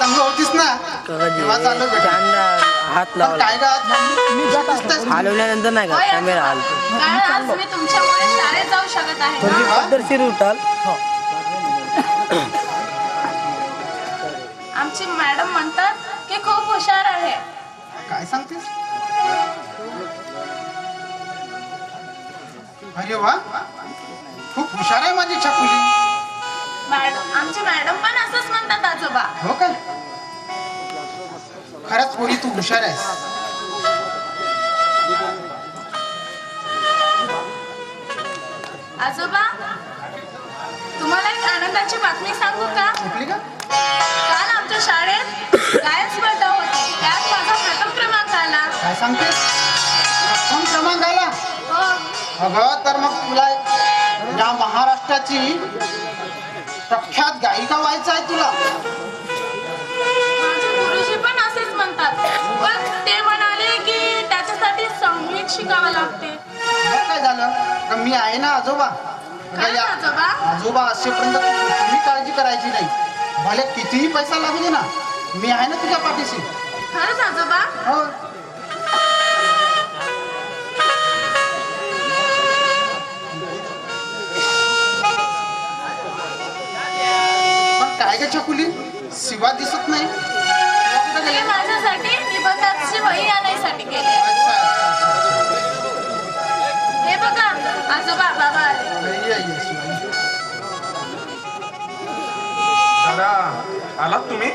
दंग होतीस ना? तेव्हा चालू बेटा. हात पण लावला. काय गा दिसतेस? हलवल्यानंतर नाही का? कॅमेरा. हलतो. कारण आज मी तुमच्यामुळे शाळेत जाऊ शकत आहे. पण ना. पद्धतशीर उठाल. आमची मॅडम म्हणतात की खूप हुशार आहे. काय सांगतेस? अरे वा. खूप हुशार आहे माझी छकुली. मॅडम आमची मॅडम पण असंच म्हणतात आजोबा. हो काय खरंच पोरी तू हुशार आहेस. आजोबा तुम्हाला एक आनंदाची बातमी सांगू का? ऐकली का? काल आमच्या शाळेत गायन स्पर्धा होती. त्यात माझा प्रथम क्रमांक आला. काय सांगतेस? कोण क्रमांक आला? हो. अगं तर मग तुला या महाराष्ट्राची प्रख्यात गायिका व्हायचं आहे तुला. माझे गुरुजी पण असेच म्हणतात. पण ते म्हणाले की त्याच्यासाठी संगीत शिकावं लागते. मग काय झालं? तर मी आहे ना आजोबा. अगं खरंच या- आजोबा? आजोबा असेपर्यंत तुम्ही काळजी करायची नाही. भले कितीही पैसा लागू दे ना मी आहे ना तुझ्या पाठीशी. खरंच आजोबा? हो. काय छकुली शिवा दिसत नाही? माझ्यासाठी निबंधाची वही आणायसाठी गेले. हे बघा आजोबा बाबा आले. दादा आलात तुम्ही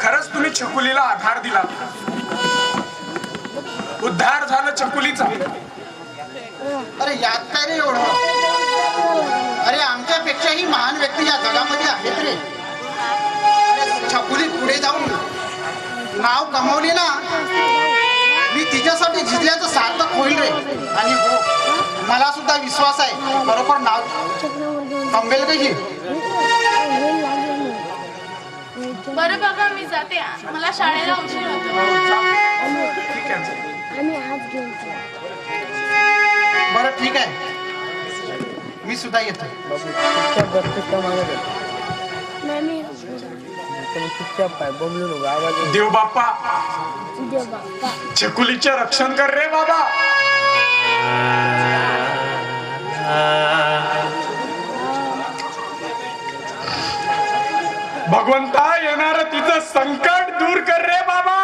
खरंच तुम्ही छकुलीला आधार दिला उद्धार झालं छकुलीचा अरे यात काय रे एवढं अरे आमच्यापेक्षाही महान व्यक्ती या जगामध्ये आहेत रे. अरे छकुली पुढे जाऊन नाव कमवली ना मी तिच्यासाठी झिजल्याचं सार्थक होईल रे. आणि हो मला सुद्धा विश्वास आहे. बरोबर नाव कमवेल का ही? बरं बाबा मी जाते. मला शाळेला उशीर होतो. बरं ठीक आहे. मी सुद्धा येतो बाबू चुपचाप बसतेस का मागत आहे? नाही, मी आज घेऊन चला. तुम्ही चुपचाप पाय बोंबलू नको आवाज येईल. देव बाप्पा छकुलीचे रक्षण कर रे बाबा भगवंता येणार तिचं संकट दूर कर रे बाबा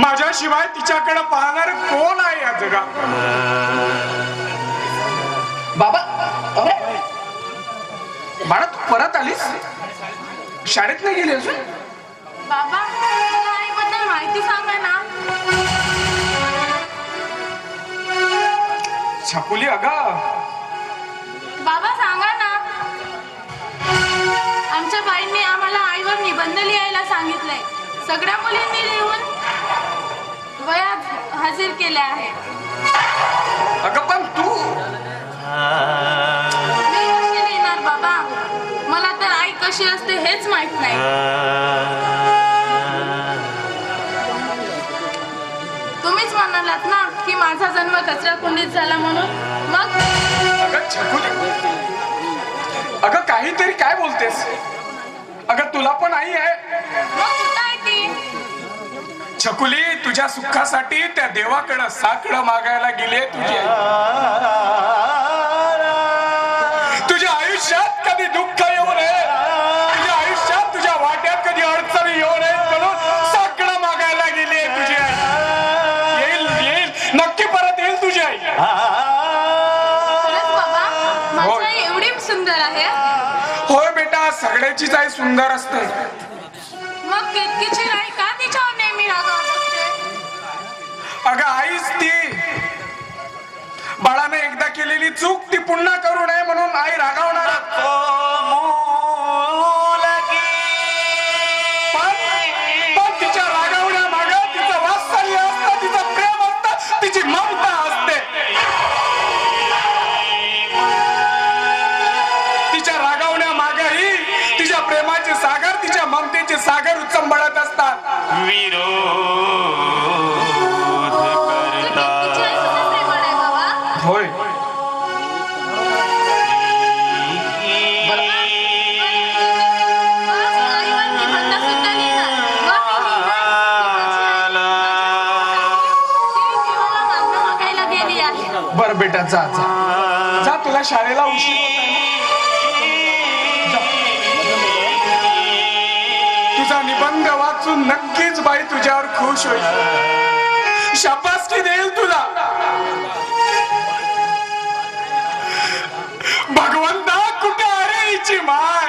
माझ्याशिवाय तिच्याकडे पाहणार कोण आहे या जगात बाळा तू परत आलीस? शाळेत नाही गेली अजून? बाबा मला आईबद्दल माहिती सांगा ना. छकुली अगं. बाबा सांगा ना. आमच्या बाईंनी आम्हाला आईवर निबंध लिहायला सांगितलंय. सगळ्या मुलींनी लिहून वयात हजर केल्या आहे अगं पण तू कशी असते हेच माहीत नाही. तुम्हीच म्हणालात ना की माझा जन्म कचरा कुंडीत झाला म्हणून. मग? अगं काहीतरी काय बोलतेस? अगं तुला पण आई आहे. मग कुठं आहे ती? छकुली तुझ्या सुखासाठी त्या देवाकडं साकडं मागायला गेली तुझी आई. सगळ्याचीच आई सुंदर असते. मग केतकीची आई का तिच्यावर नेहमी रागावत असते अगं आईच ती. बाळाने एकदा केलेली चूक ती पुन्हा विरोध करता होय बर बेटा जा जा, जा तुला शाळेला उशीर होत आहे तुझा निबंध वाचून नक्कीच बाई तुझ्यावर खुश होईल. शाबासकी देईल तुला. भगवंता कुठे अरे हिची माय?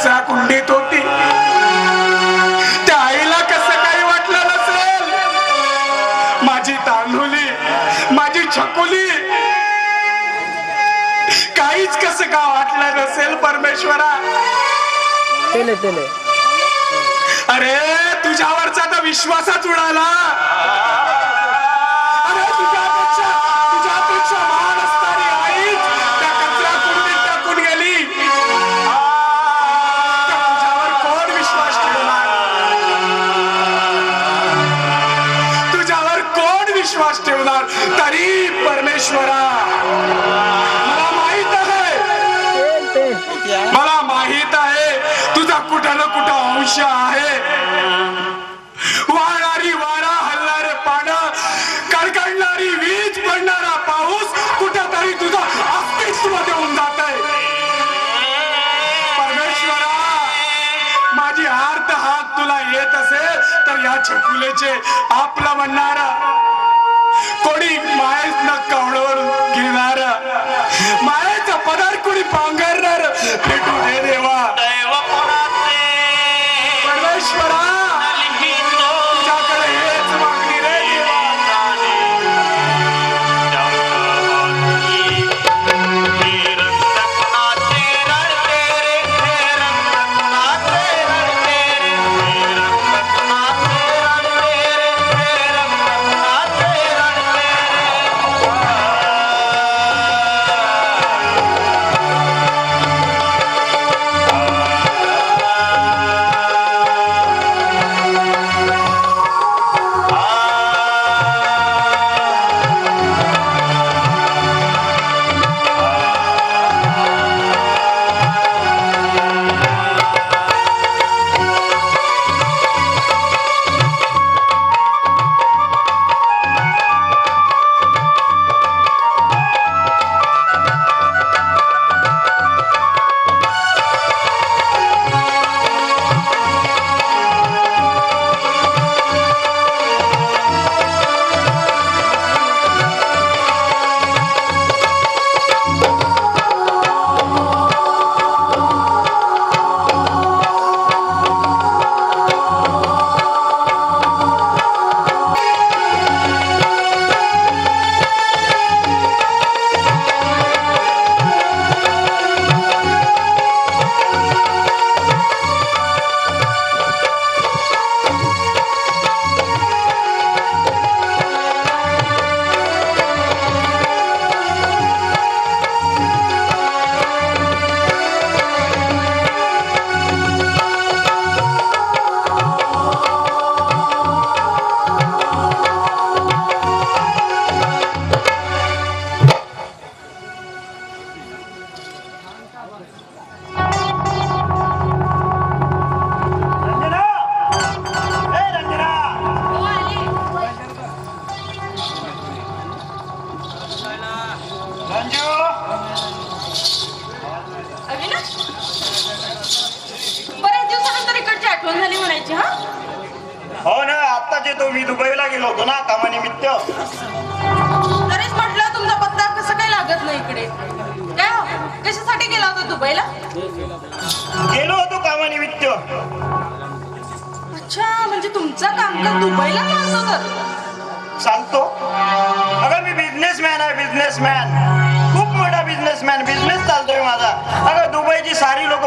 कचरा कुंडीत होती. त्या आईला कसं काही वाटलं नसेल. माझी तांदुली माझी छकुली. काहीच कसं का वाटलं नसेल परमेश्वरा. तेले तेले. अरे तुझ्यावरचा तर विश्वासच उडाला. अरे तुझ्यापेक्षा विश्वास ठेवणार तरी परमेश्वरा. मला माहीत आहे. मला माहीत आहे तुझा कुठं ना कुठं अंश आहे. वाळणारी वारा हलणारे पानं कडकडणारी वीज पडणारा पाऊस कुठं तरी तुझा अस्तित्व देऊन जात आहे परमेश्वरा माझी आर्त हात तुला येत असेल तर या छकुलेचे आपलं म्हणणारा कोणी मायेच न कवळवर घेणार मायेचा पदार्थ कोणी पांघरणार? भेटू दे देवा.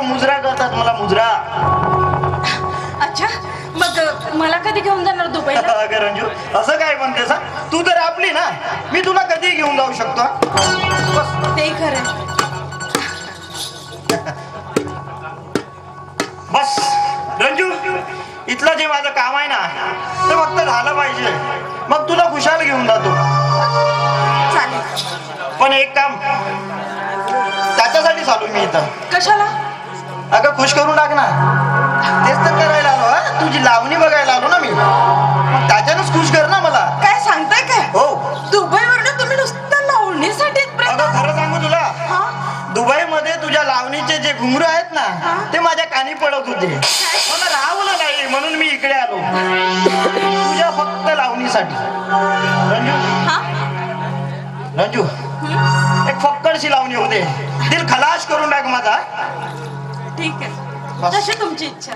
मुजरा करतात मला मुजरा. अच्छा मग मला कधी घेऊन जाणार दुबईला? अगं रंजू असं काय म्हणते सा तू तर आपली ना? मी तुला कधी घेऊन जाऊ शकतो हा? बस. ते खरं बस. रंजू इथलं जे माझं काम आहे ना ते फक्त झालं पाहिजे. मग तुला खुशाल घेऊन जातो. चालेल. पण एक काम त्याच्यासाठी चालू मी इथं. कशाला? अगं खुश करून टाक ना. तेच तर करायला आलो हा. तुझी लावणी बघायला आलो ना मी. मग त्याच्यानंच खुश कर ना मला. काय सांगताय काय? हो. दुबईवरून तुम्ही नुसतं लावणीसाठी अगं खरं सांगू तुला. हा? दुबई मध्ये तुझ्या लावणीचे जे घुंगरू आहेत ना ते माझ्या कानी पडत होते. मला राहवलं नाही म्हणून मी इकडे आलो. तुझ्या फक्त लावणीसाठी. रंजू. हा? रंजू. एक फक्कडशी लावणी होते. दिल खलास करून टाक माझा. ठीक आहे. तशी तुमची इच्छा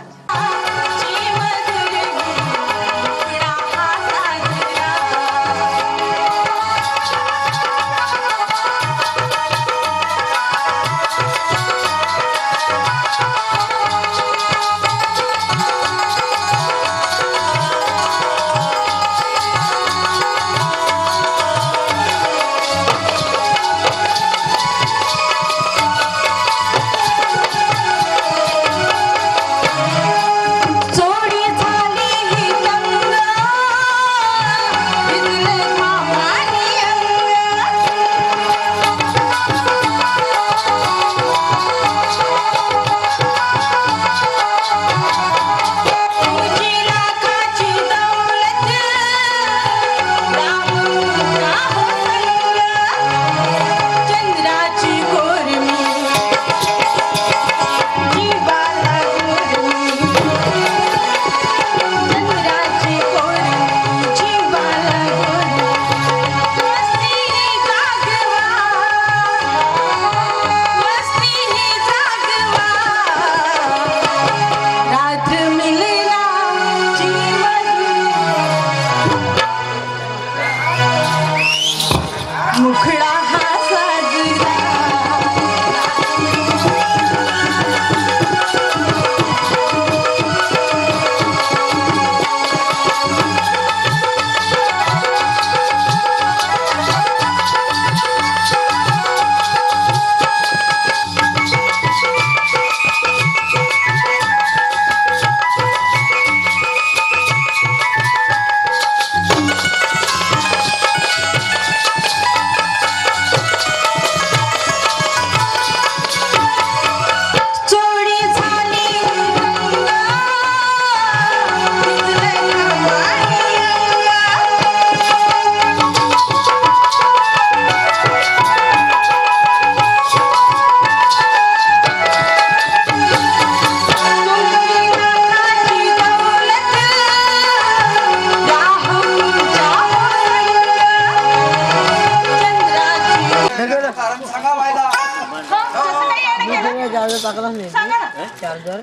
चार्जर.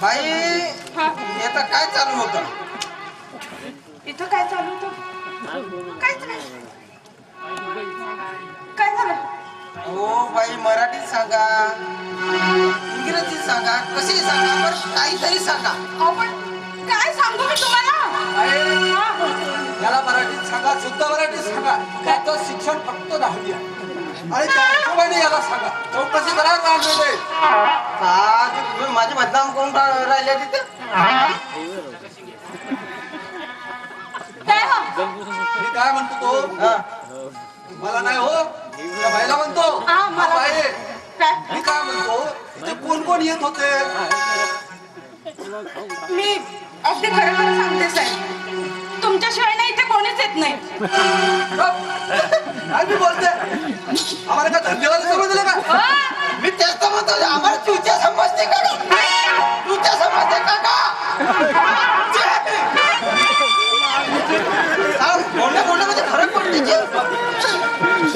बाई हा, आता काय चालू होतं? इथं काय चालू होतं? काहीच नाही काय झालं? हो बाई मराठीत सांगा इंग्रजीत सांगा कशी सांगा बरं काहीतरी सांगा. आपण काय सांगू मी तुम्हाला? हा, याला मराठीत सांगा शुद्ध मराठीत सांगा. त्याचं शिक्षण फक्त दहावी आहे. आणि त्या हिशोबाने याला सांगा. चौकशी करा राहणार राहिले तिथे काय हो? मी काय म्हणतो तो? हा. मला नाही हो. त्या बाईला म्हणतो. हा, मला- हा, बाई, काय मी काय म्हणतो? इथे कोण कोण येत होते? मी अगदी खरं खरं सांगते साहेब. तुमच्याशिवाय ना कोणीच येत नाही मी बोलते आम्हाला का धन्यवाद समजले का? मी तेच तर म्हणतो आम्हाला तुझ्या समजते का तुझ्या समजते का का हा, बोलण्या बोलण्यामध्ये फरक पडते जी.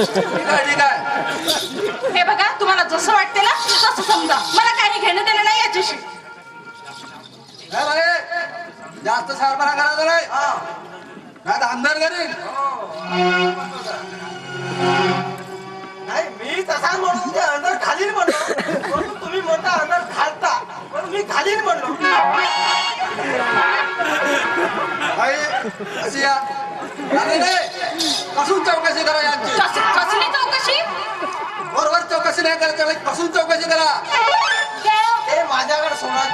ठीक आहे ठीक आहे. हे बघा तुम्हाला जसं वाटते ना तसं समजा. मला काही घेणं देणं नाही याच्याशी. जास्त सारबरा करायचा नाही. नाही तर अंधार करेल नाही मी तसा म्हणून म्हणजे अंदर खालील म्हणलो. म्हणून तुम्ही म्हणता अंदर घालता म्हणून मी खालील म्हणलो. भाई अशी या. नाही नाही कसून चौकशी करा यांची? कस- कसली चौकशी? बरोबर चौकशी नाही करायची भाई कसून चौकशी करा? ते माझ्याकडे सोडा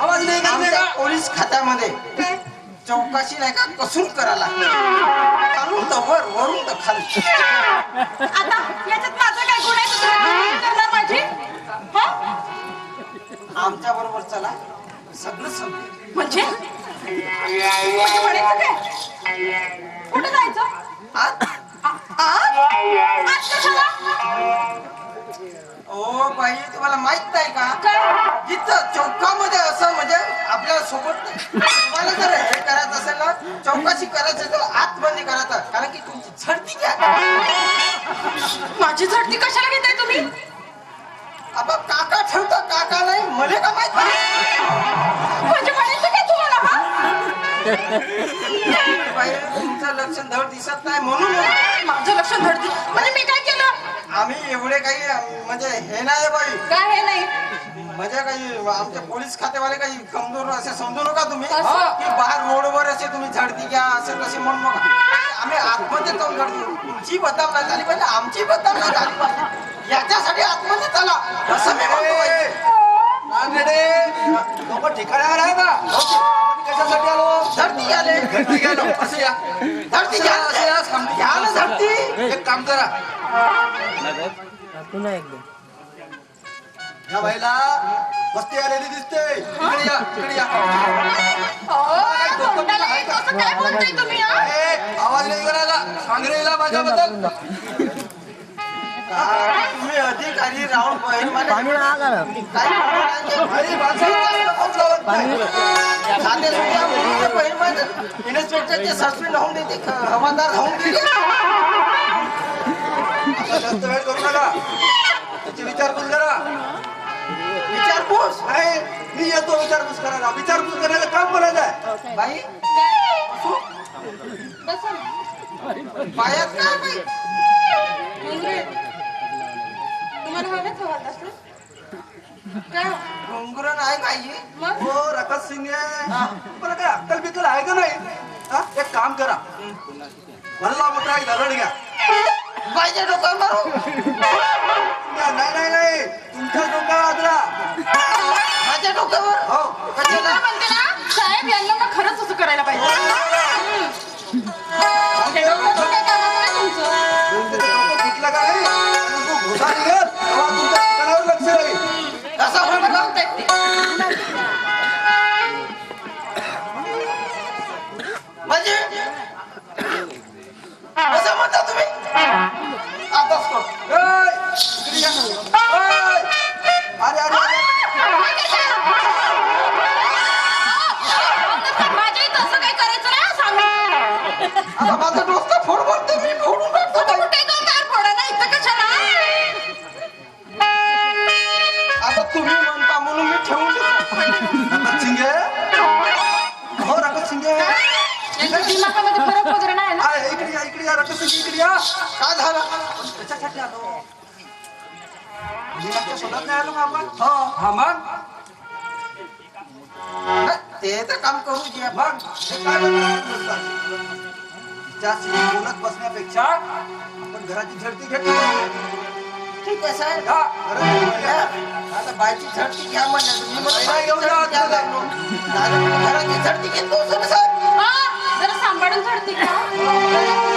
आवाज नाही आमच्या पोलीस खात्यामध्ये? चौकशी नाही का? कसून करायला? खालून तर वर वरून तर खाली. आता याच्यात माझा काय गुण आहे? तुम्ही काय करणार माझी? हा? आमच्या बरोबर चला. सगळं संपलं. म्हणजे? म्हणजे म्हणायचं काय? कुठे जायचं? आज आज? कशाला? ओ बाई तुम्हाला माहीत नाही का? इथं चौकामध्ये असं म्हणजे आपल्यासोबत तुम्हाला जर हे करायचं असेल ना चौकशी करायची असेल तर आतमध्ये करायचं कारण की तुमची झडती घ्या माझी झडती कशाला घेताय तुम्ही आपण काका ठेवता काका नाही मले का माहीत म्हणजे म्हणायचं काय तुम्हाला हा बाई तुमचं लक्ष धड दिसत नाही म्हणून माझं लक्ष धडती म्हणजे मी काय केलं? आम्ही एवढे काही अं, म्हणजे हे नाही बाई. काय हे नाही? म्हणजे काही आमचे पोलीस खातेवाले काही कमजोर असे समजू नका तुम्ही. कसं? की बाहेर रोडवर असे तुम्ही झडती घ्या असे तसे म्हणू नका. आम्ही आतमध्ये जाऊन झडती. तुमची बदनाम नाही झाली पाहिजे आमची बदनाम नाही झाली पाहिजे. याच्यासाठी आतमध्ये चला. असं मी म्हणतो बाई. लोक ठिकाणावर आहे आपण कशासाठी आलो? असं या झडती घ्या. असं या. घ्या ना एक काम करा. पुन्हा एकदम या बाईला वस्ती आलेली दिसते. इकडे या इकडे या. अहो, तोंडाला येत असं काय बोलताय तुम्ही हा? ए, आवाज नाही करायला. सांगरेला माझ्याबद्दल. तुम्ही अधिकारी राहून पाहिजे पाणी आगा ना इन्स्पेक्टरचे सस्पेंड होऊन देते हवालदार होऊन वेळ करू नका त्याची विचारपूस करा विचारपूस नाही मी येतो विचारपूस करायला विचारपूस करायला काम बोलायचं आहे बाई पायात काय तुम्हाला हवेच हवा असं काय घुंगरू नाही काही मग? हो रकत सिंग मला काय अक्कल बिक्कल आहे का नाही? हा? एक काम करा. भरला मोठा एक दगड घ्या. पाहिजे डोक्यावर मारू. नाही नाही नाही तुमच्या डोक्यावर आदरा. माझ्या डोक्यावर? हो. कशाला? काय म्हणते ना? साहेब यांना खरंच असं करायला पाहिजे. या रटसुखी इकडे या? काय झालं त्याच्यासाठी आलो. हो. हा. मग? ते तर काम करू घे मग? हे काय बोलत बसण्यापेक्षा आपण घराची झडती घेतली ठीक आहे साहेब. घराची आता बायची झडती घ्या म्हणलं तुम्ही मला घराची झडती घेतो सर जरा सांभाळून झडती तिकडं.